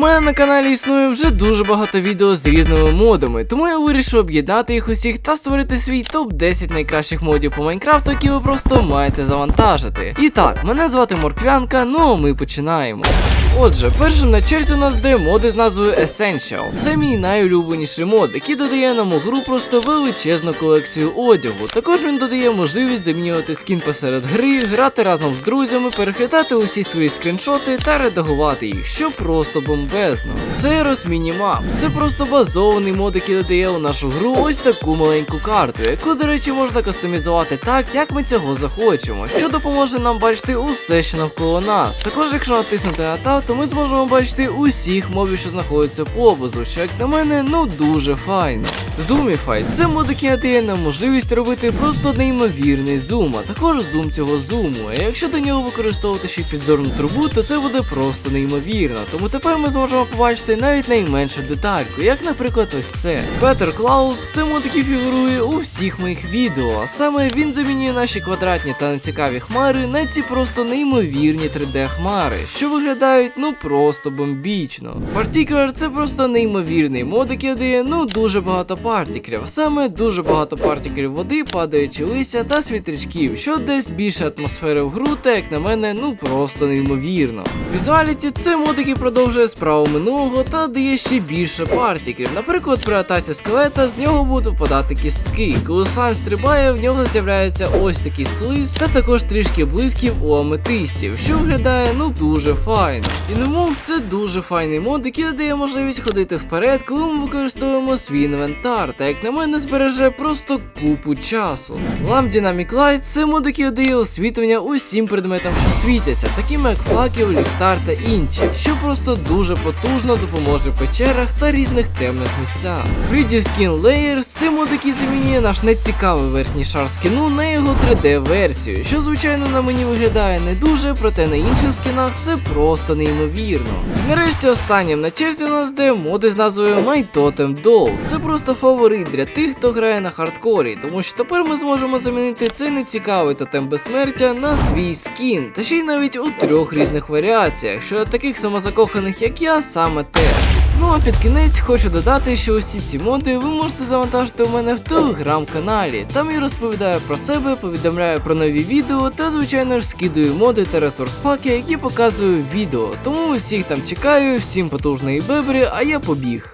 мене на каналі існує вже дуже багато відео з різними модами, тому я вирішив об'єднати їх усіх та створити свій топ 10 найкращих модів по Майнкрафту, які ви просто маєте завантажити. І так, мене звати Морквянка, ну а ми починаємо. Отже, першим на черзі у нас де моди з назвою Essential. Це мій найулюбленіший мод, який додає нам у гру просто величезну колекцію одягу. Також він додає можливість замінювати скін посеред гри, грати разом з друзями, переглядати усі свої скріншоти та редагувати їх, що просто бомбезно. Це Мінімап. Це просто базований мод, який додає у нашу гру ось таку маленьку карту, яку, до речі, можна кастомізувати так, як ми цього захочемо, що допоможе нам бачити усе, що навколо нас. Також, якщо натиснути на То ми зможемо бачити усіх мобів, що знаходяться поблизу, що як на мене, ну дуже файно. Zoomify – це мод, який надає нам можливість робити просто неймовірний зум, а також зум цього зуму. А якщо до нього використовувати ще підзорну трубу, то це буде просто неймовірно. Тому тепер ми зможемо побачити навіть найменшу детальку, як, наприклад, ось це. Better Clouds – це мод, який фігурує у всіх моїх відео. А саме він замінює наші квадратні та нецікаві хмари на ці просто неймовірні 3D хмари, що виглядають ну просто бомбічно. Particular – це просто неймовірний мод, який ну дуже багато партіклів. Саме дуже багато партіклів води, падаючи листя та світрячків, що десь більше атмосфери в гру, та як на мене, ну просто неймовірно. Візуаліті це мод, який продовжує справу минулого та дає ще більше партіклів. Наприклад, при атаці скелета з нього будуть випадати кістки. Коли сам стрибає, в нього з'являється ось такий слиз, та також трішки блисків у аметистів, що виглядає ну дуже файно. І тому це дуже файний мод, який дає можливість ходити вперед, коли ми використовуємо свій інвентар, та як на мене збереже просто купу часу. Lamp Dynamic Light це мод, який дає освітлення усім предметам, що світяться, таким як факел, ліхтар та інші, що просто дуже потужно допоможе в печерах та різних темних місцях. 3D Skin Layers це мод, який замінює наш нецікавий верхній шар скіну на його 3D-версію, що звичайно на мені виглядає не дуже, проте на інших скінах це просто неймовірно. Нарешті останнім на черзі у нас де моди з назвою My Totem Doll. Це просто фаворит для тих, хто грає на хардкорі, тому що тепер ми зможемо замінити цей нецікавий тотем безсмертя на свій скін, та ще й навіть у трьох різних варіаціях, що таких самозакоханих, як я, саме те. Ну а під кінець хочу додати, що усі ці моди ви можете завантажити у мене в телеграм-каналі. Там я розповідаю про себе, повідомляю про нові відео та, звичайно ж, скидую моди та ресурс паки, які показую в відео. Тому усіх там чекаю, всім потужної бебрі, а я побіг.